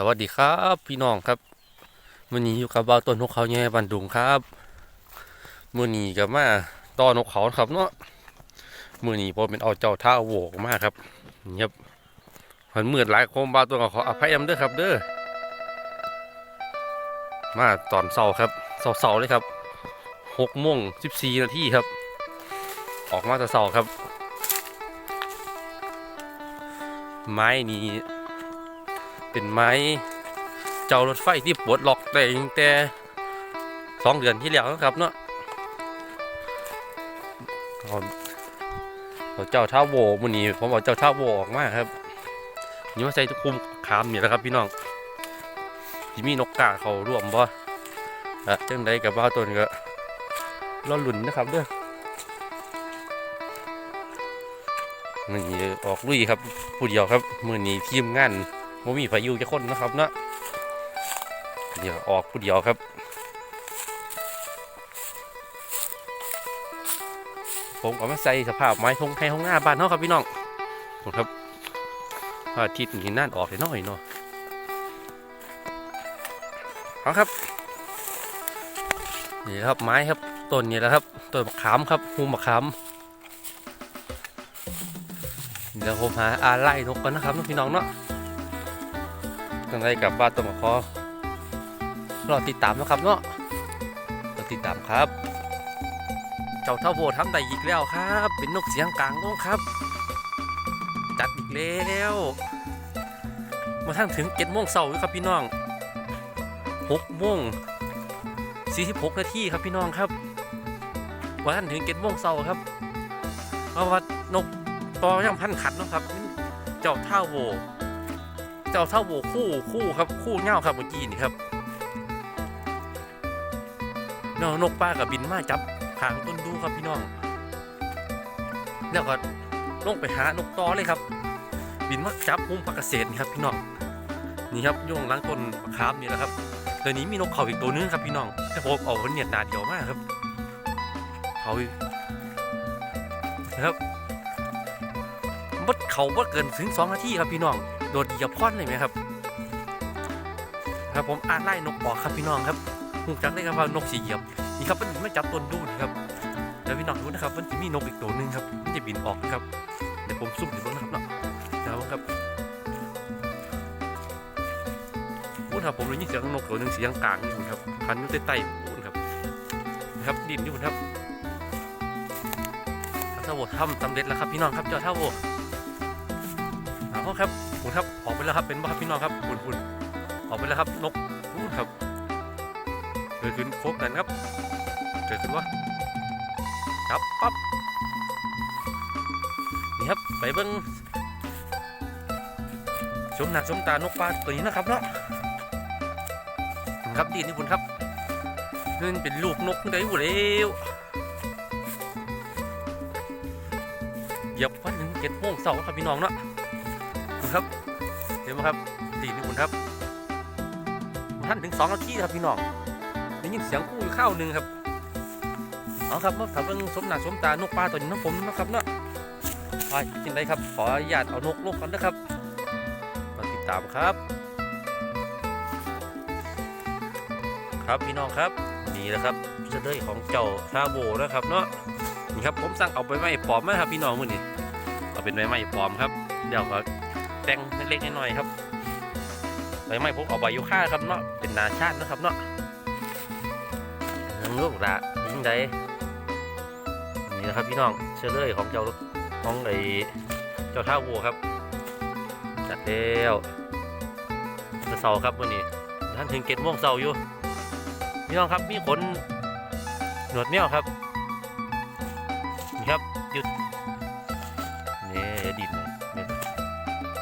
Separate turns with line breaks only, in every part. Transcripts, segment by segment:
สวัสดีครับพี่น้องครับมื่อนี้อยู่กับบ่าวต้นนกเขาแย่บันดุงครับมื่อนี้กับมาต่อนกเขาครับเนาะมื่อนี้ผมเป็นเอาเจ้าท่าโวกมากครับนี่ครับมันมืดหลายโคมบ่าวต้นก็ขออภัยนำเด้อครับ เด้อมาตอนเสาครับเสาร์ๆเลยครับหกโมงสิบสี่นาทีครับ ออกมาแต่เสาครับ ไม้นี้ เป็นไม้ เจ้ารถไฟที่ปลดล็อกได้ตั้งแต่สองเดือนที่แล้วนะครับเนาะเอาเจ้าท่าโวมันนี้ผมเอาเจ้าท่าโวออกมาครับนี่ว่าใส่ทุกคุมขามนี่แหละครับพี่น้องที่มีนกกาเขาร่วมบ่อะจังใดกับบ้าตัวต้ก็รอหลุนนะครับเด้อมันนี้ออกลุยครับผู้เดียวครับมือนี้ทีมงาน บ่มีพายุจะคนนะครับเนาะเดี๋ยวออกผู้เดียวครับผมก็มาใส่สภาพไม้ทงไทยทงหน้าบ้านเนาะครับพี่น้องครับอาทิตย์นี่น่านออกเลยน้อยเนาะเอาครับนี่ครับไม้ครับต้นนี้แหละครับต้นมะขามครับหูมะขามเดี๋ยวผมหาอาไล่นกกันนะครับน้องพี่น้องเนาะ ทางไรกลับบ้านต้นมะคอรอติดตามนะครับเนาะรอติดตามครับ เจ้าเท่าโบทำได้อีกแล้วครับ เป็นนกเสียงกลางวงครับ จัดอีกแล้วมาทั้งถึงเจ็ดโมงเช้าครับพี่น้องหกโมงสี่สิบหกนาทีครับพี่น้องครับว่าท่านถึงเจ็ดโมงเช้าครับเพราะว่านกตอยังพันขัดนะครับ เจ้าเท่าโบ เจ้าเท่าโบคู่คู่ครับคู่เง่าครับเมื่อกี้นี่ครับน้องนกป้ากับบินมาจับหางต้นดูครับพี่น้อง แล้วก็ลงไปหานกตอเลยครับ บินมาจับมุมผักเกษตรนี่ครับพี่น้องนี่ครับโยงล้างต้นมะขามนี่แหละครับตอนนี้มีนกเขาอีกตัวนึงครับพี่น้องแต่ผมเอาเนียดนาเดียวมากครับเขาอีกนะครับบดเขาบ่เกินถึงสองนาทีครับพี่น้อง โดดเหยียบพ่อนเลยไหมครับ ครับผมอ่านไล่นกปอกครับพี่น้องครับหูจักได้ครับว่านกสีเหยียบนี่ครับมันไม่จับต้นดูนี่ครับแล้วพี่น้องรู้นะครับมันจะมีนกอีกตัวหนึงครับมันจะบินออกนะครับเดี๋ยวผมซุ่มให้เบิ่งนะครับเนาะนะครับครับพูดครับผมเลยยินเสียงนกตัวหนึงเสียงกลางนี่คุณครับพันอยู่ใต้ใต้พูดครับนะครับดินนี่ครับถ้าโหวตทำสำเร็จแล้วครับพี่น้องครับเจ้าท่าโหวตเอาครับ คุณครับออกไปแล้วครับเป็นบ้าครับพี่น้องครับคุณคุณออกไปแล้วครับนกนู่นครับเกิดขึ้นโฟกกันครับเกิดขึ้นว่าครับปั๊บนี่ครับไปเบิ้งชมหนักชมตานกปลาตัวนี้นะครับเนาะครับดีนี่คุณครับนี่เป็นลูกนกได้อยู่แล้วเหยียบวันหนึ่งเจ็ดโมงเสาร์ครับพี่น้องเนาะ คุณครับ เห็นไหมครับตีนี่คุณครับท่านถึงสองนาทีครับพี่น้องได้ยินเสียงกู้อยู่ข้าวหนึ่งครับเอาครับมาถับเบิ่งสมหนาสมตานกปลาตัวนี้น้องผมนะครับเนาะไปจริงไรครับ ขออนุญาตเอานกลงกันนะครับมาติดตามครับ ครับพี่น้องครับนี่แหละครับเสด็จของเจ้าชาโบนะครับเนาะนี่ครับผมสั่งเอาไปไม้ปลอมมาครับพี่น้องมือนี้เอาเป็นไม้ไม้ปลอมครับเดี๋ยวก็ แต่งเล็กๆน้อยๆครับใบไม้ผมเอาใบยูค่าครับเนาะเป็นนาชาตินะครับเนาะลูกละยิ่งใดนี่นะครับพี่น้องเชื่อเลยของเจ้าของไอเจ้าท่าวัวครับจัดแล้วจะเสาครับวันนี้ท่านถึงเกตม่วงเสาอยู่พี่น้องครับมีขนหนวดเมี่ยวครับนี่ครับหยุด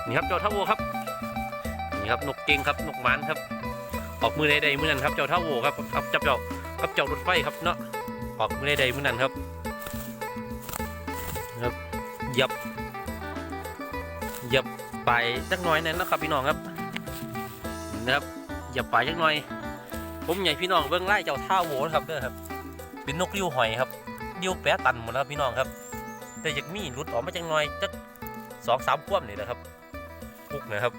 นี่ครับเจ้าเท่าวัวครับนี่ครับนกเก่งครับนกหมันครับ ออกมือใดๆมือนั้นครับเจ้าเท่าวัวครับกับจับเจ้ากับเจ้ารถไฟครับเนาะออกมือใดๆมือนั้นครับครับหยับหยับไปจักหน่อยนั่นนะครับพี่น้องครับนะครับหยับไปจักหน่อย ผมใหญ่พี่น้องเบื้องไล่เจ้าท่าวัวนะครับเด้อครับ เป็นนกริ้วหอยครับริ้วแปะตันหมดแล้วครับพี่น้องครับ แต่ยังมีหลุดออกมาจักหน่อยจักสองสามคว่ำนี่นะครับุกนะครับ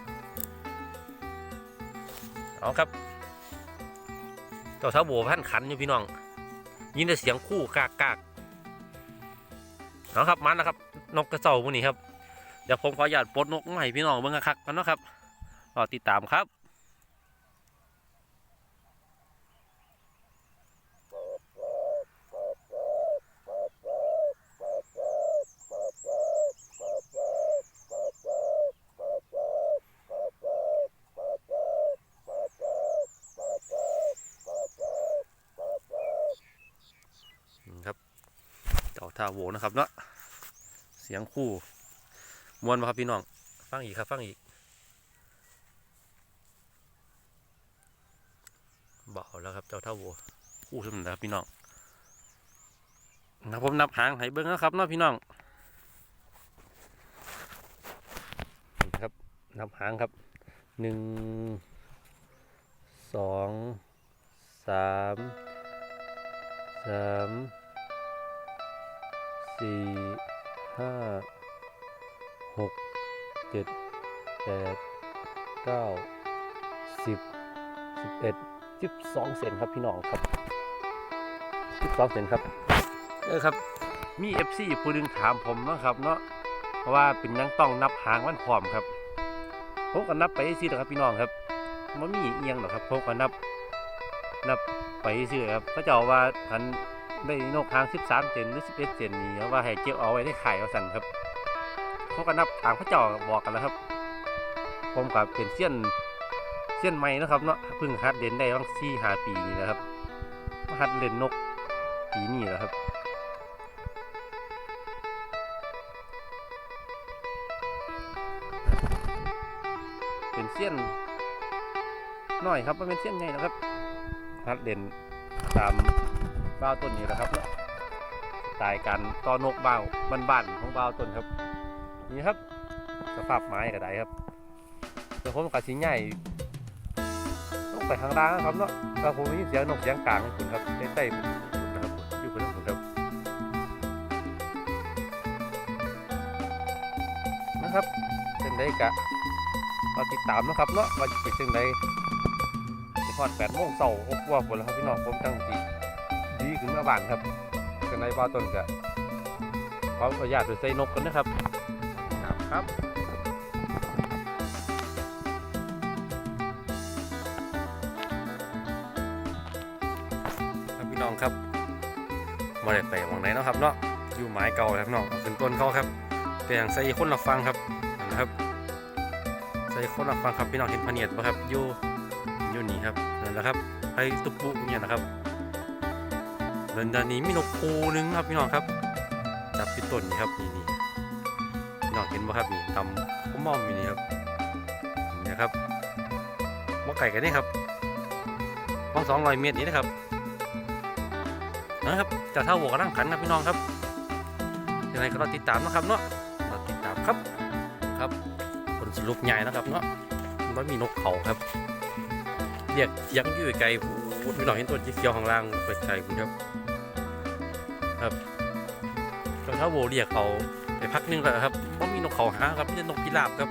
เอาครับเจ้าสาวโบพันขันอยู่พี่น้อง ยินแต่เสียงคู่กากกากเอาครับมันนะครับ นกกระเจ้าพวกนี้ครับ เดี๋ยวผมขออนุญาตปลดนกใหม่พี่น้องเบิ่งคักกันนะครับรอติดตามครับาโวนะครับเนาะเสียงคู่มวนมาครับพี่น้อง ฟังอีกครับฟังอีกเบาแล้วครับเจ้าท่าโวคู่สมนะครับพี่น้องนะผมนับหางให้เบิ้งนะครับเนาะพี่น้องครับนับหางครับหนึ่งสองสามสาม สี่ห้าหกเจ็ดแปดเก้าสิบสิบเอ็ดสิบสองเซนครับพี่น้องครับสิบสองเซนครับเออครับมีเอฟซีผู้หนึงถามผมนะครับเนาะเพราะว่าเป็นยังต้องนับหางมันพร้อมครับผมก็นับไปสินะครับพี่น้องครับมันมีเอียงหรอครับผมก็นับ นับไปซื้อครับเขาจะเอาว่าพัน ได้นกทาง 13เซนหรือ 11เซนนี่ว่าให้เก็บเอาไว้ได้ขายเอาสั่นครับเขาก็นับตามเขาเจ้าบอกกันแล้วครับ ผมกับเป็นเสี้ยนเสี้ยนใหม่นะครับเนาะเพิ่งหัดเล่นได้ตั้งสี่หาปีนี่นะครับมาหัดเล่นนกปีนี้แหละครับเป็นเสี้ยนน้อยครับไม่เป็นเสี้ยนใหญ่นะครับฮัดเด่นตาม บ้าวต้นนี้แหละครับเนาะตล์การต่อนกบ้าวบ้านๆของบ้าวต้นครับ นี่ครับ สภาพไม้กระไดครับเดี๋ยวผมกัดสิใหญ่ต้องไปข้างล่างนะครับเนาะก็ผมได้ยินเสียงนกเสียงกลางของคุณครับใต้ๆผมนะครับอยู่คุณผมครับนะครับเป็นไดกะเราติดตามนะครับเนาะว่าจะเป็นจังไดสิพอดแปดโมงเสาร์อบว่าฝนแล้วครับพี่น้องผมตั้งที ดีขึ้นมาบ้านครับกันในบ้าต้นกะขออนุญาตไปใส่นกกันนะครับครับครับพี่น้องครับมาได้ไปหมองไหนเนาะครับเนาะอยู่ไม้เก่าครับน้องเอาขึ้นต้นเขาครับแต่อย่างใส่คนละฟังครับนะครับใส่คนละฟังครับพี่น้องเห็นพเนียดป่ะครับอยู่อยู่นี่ครับนั่นแหละครับไอ้ตุปุเนี่ยนะครับ เดินด้านนี้มีนกคูนึงครับพี่น้องครับ จับพี่ต้นนี่ครับนี่นี่พี่น้องเห็นไหมครับนี่ตำข้าวมอมอยู่นี่ครับนี่ครับว่าไก่กันนี่ครับห้อสองร้อยเมตรนี้นะครับนะครับจะเท่าหัวกระนั่งขันครับพี่น้องครับยังไงก็รอติดตามนะครับเนาะรอติดตามครับครับผลสรุปใหญ่นะครับเนาะมันมีนกเขาครับเรียกเสียงอยู่ไกล พูดพี่น้องเห็นตัวเขียวข้างล่างไปไกลคุณครับ ครับจนถ้าโวเรียกเขาไปพักนึงแล้วครับว่ามีนกเขาหาครับมีแต่นกพิราบครับ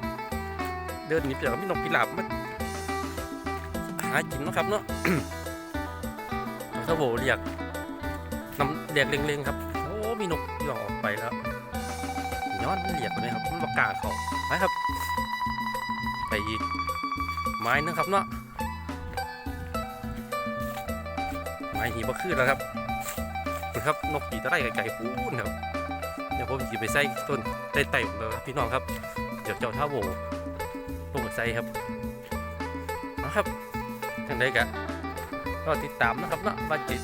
เดินหนีไปแล้วมีนกพิราบมันหากินนะครับเนาะถ้าโวเรียกนำเรียกเล็งๆครับโอ้มีนกย่องออกไปแล้วย้อนมันเรียกไปเลยครับมันประกาศเขาไปครับ ไปอีกไม้นึงครับเนาะ ไม้หีบขึ้นแล้วครับคุณครับนกปีตะไรไก่ๆปูนครับเดี๋ยวผมจะไปใส่ต้นไต่ๆของเราครับพี่น้องครับเดี๋ยวเจ้าท่าโวลงไปใส่ครับนะครับทางใดกะก็ติดตามนะครับเนาะว่าจิต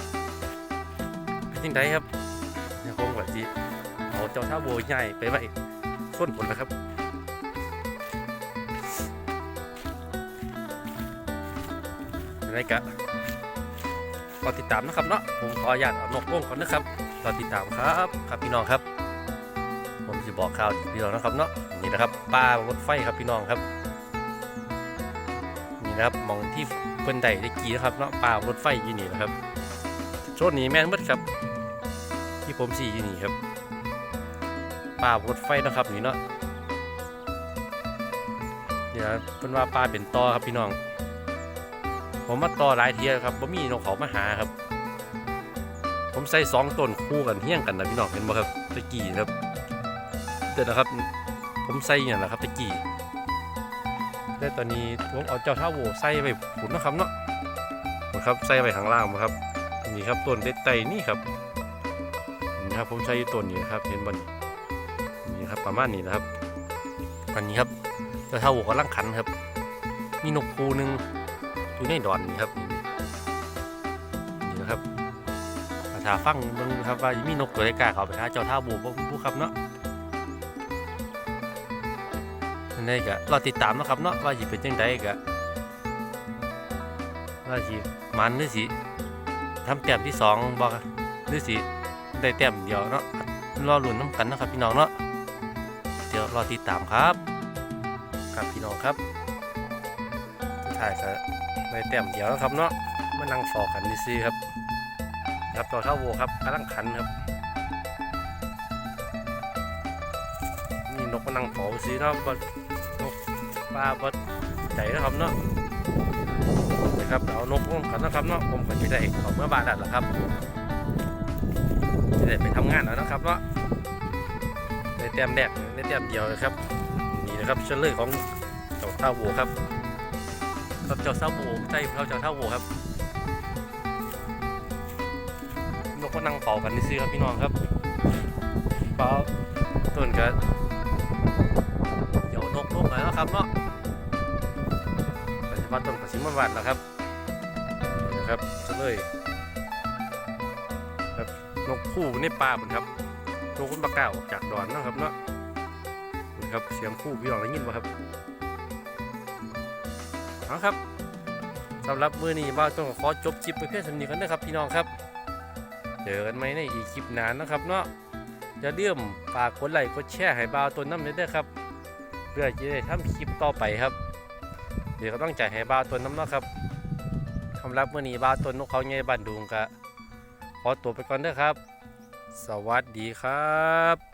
เป็นยังไงครับเดี๋ยวผมก็จิเอาเจ้าท่าโวใหญ่ไปไว้ส้นผลนะครับทางใดกะ รอติดตามนะครับเนาะผมขออนุญาตเอานกลงก่อนนะครับรอติดตามครับครับพี่น้องครับ ผมจะบอกข่าวพี่น้องนะครับเนาะนี่นะครับป้ารถไฟครับพี่น้องครับนี่นะครับมองที่เพิ่นใดได้กี่นะครับเนาะป้ารถไฟอยู่นี่นะครับโซนนี้แม่นมดครับ ที่ผมสี่อยู่นี่ครับป้ารถไฟนะครับนี่เนาะเดี๋ยวเพิ่นว่าป้าเป็นต่อครับพี่น้อง ผมมาต่อหลายเทียครับบ่มีนกเขามาหาครับ ผมใส่สองต้นคู่กันเฮี้ยงกันนะพี่น้องเห็นบ่ครับตะกี้ครับเดี๋ยวนะครับ ผมใส่อย่างละครับตะกี้แต่ตอนนี้ผมเอาเจ้าท่าโวใส่ไปผุนนะครับเนาะนะครับใส่ไปข้างล่างนะครับนี่ครับต้นเด็ดไตนี่ครับนี่ครับผมใช้ต้นนี้ครับเห็นบนนี่ครับประมาณนี้นะครับอันนี้ครับเจ้าท่าโวกำลังขันครับ มีนกคูหนึ่ง อยู่ในดอนนี่ครับนี่นะครับมาถาฟังเบิ่งครับว่ามีนกตัวใดกล้าเขาไปหาเจ้าท่าโวบ่รู้ครับเนาะนั่นเองก็รอติดตามนะครับเนาะว่าสิเป็นจังไดก็ว่าสิมันหรือสิทำแต้มที่สองบ่หรือสิได้แต้มเดียวเนาะรอลุ้นน้ำกันนะครับพี่น้องเนาะเดี๋ยวรอติดตามครับ ครับพี่น้องครับสุดท้าย ก็ได้แต้มเดียวนะครับเนาะมานั่งฟอกันนี่ซิครับครับต่อเท่าโวครับกำลังขันครับนี่นกมานั่งเผาสิเนาะบ่นกปลาบ่ใจนะครับเนาะนะครับเอานกลงกันนะครับเนาะผมก็จะได้เออกเมื่อบานแล้วครับจะได้ไปทำงานแล้วนะครับเนาะในแต้มแรกในแต้มเดียวเลยครับนี่นะครับเฉลยของเจ้าท่าวัวครับ ครับเจ้าท่าวัวใช่เขาเจ้าท่าวัวครับนกก็นั่งเผากันนี่สิครับพี่น้องครับเปล่าต้นกันเดี๋ยวนกลงแล้วนะครับเนาะปัจจุบันต้นกระสิมวันแล้วครับนะครับเฉลยครับนกคู่ในป่าผมครับนกคุณปลาเก้าจากดอนนะครับเนาะนะครับเสียงคู่พี่น้องได้ยินป่ะครับ เอาครับสำหรับมือนี้บ้าต้องขอจบคลิปไปเพียงเท่านี้กันนะครับพี่น้องครับ เจอกันไหมในอีกคลิปหนานนะครับเนาะอย่าลืมฝากกดไลค์กดแชร์ให้บ่าต้นน้ำเด้ครับ เพื่อจะได้ทำคลิปต่อไปครับ เดี๋ยวก็ต้องจ่ายให้บ้าต้นน้ำเนาะครับสำหรับมือนี้บ้าต้นนกเขาใหญ่บ้านดุงกะขอตัวไปก่อนเด้อครับ สวัสดีครับ